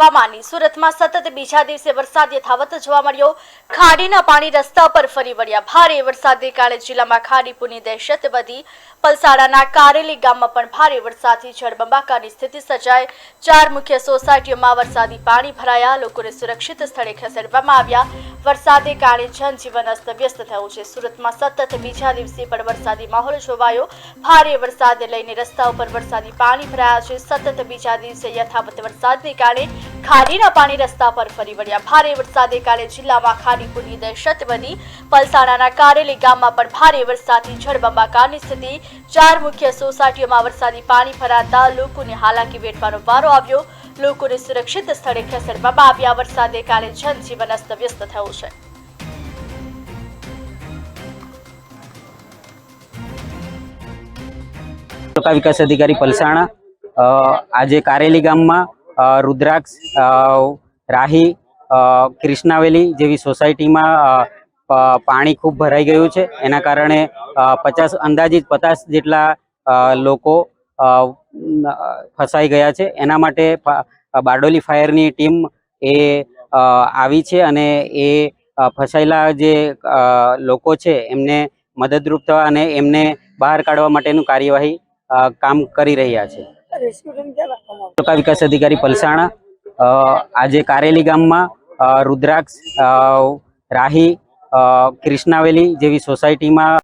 હવામાનની સુરતમાં સતત બીજા દિવસે વરસાદ યથાવત જોવા મળ્યો. ખાડીના પાણી રસ્તા પર ફરી વળ્યા. ભારે વરસાદને કારણે જિલ્લામાં ખાડી પૂરની દહેશત વધી. પલસાડાના કારેલી ગામમાં પણ ભારે વરસાદથી જળબંબાકારની સ્થિતિ સર્જાય ચાર મુખ્ય સોસાયટીઓમાં વરસાદી પાણી ભરાયા. લોકોને સુરક્ષિત સ્થળે ખસેડવામાં આવ્યા. વરસાદને કારણે જનજીવન અસ્તવ્યસ્ત થયું છે. સુરતમાં સતત બીજા દિવસે પણ વરસાદી માહોલ જોવાયો. ભારે વરસાદને લઈને રસ્તા ઉપર વરસાદી પાણી ભરાયા છે. સતત બીજા દિવસે યથાવત વરસાદને કારણે ખાડીના પાણી રસ્તા પર ફરી વળ્યા. ભારે વરસાદને કારણે જિલ્લામાં ખાડીપુરની દહેશત વધી. પલસાણાના કારેલી ગામમાં પણ ભારે વરસાદથી જળબંબાકારની સ્થિતિ. ચાર મુખ્ય સોસાયટીઓમાં વરસાદી પાણી ભરાતા લોકોને હાલાકી વેઠવાનો વારો આવ્યો. લોકોને સુરક્ષિત સ્થળે ખસેડવામાં આવ્યા. વરસાદને કારણે જનજીવન અસ્તવ્યસ્ત થયું છે. તાલુકા વિકાસ અધિકારી પલસાણા આજે કારેલી ગામમાં રુદ્રાક્ષ રાહી ક્રિષ્નાવેલી જેવી સોસાયટીમાં પાણી ખૂબ ભરાઈ ગયું છે. એના કારણે પચાસ અંદાજિત પચાસ જેટલા લોકો ફસાઈ ગયા છે. એના માટે બારડોલી ફાયરની ટીમ એ આવી છે અને એ ફસાયેલા જે લોકો છે એમને મદદરૂપ થવા અને એમને બહાર કાઢવા માટેનું કાર્યવાહી કામ કરી રહ્યા છે. તાલુકા વિકાસ અધિકારી પલસાણા આજે કારેલી ગામમાં રુદ્રાક્ષ રાહી કૃષ્ણાવેલી જેવી સોસાયટીમાં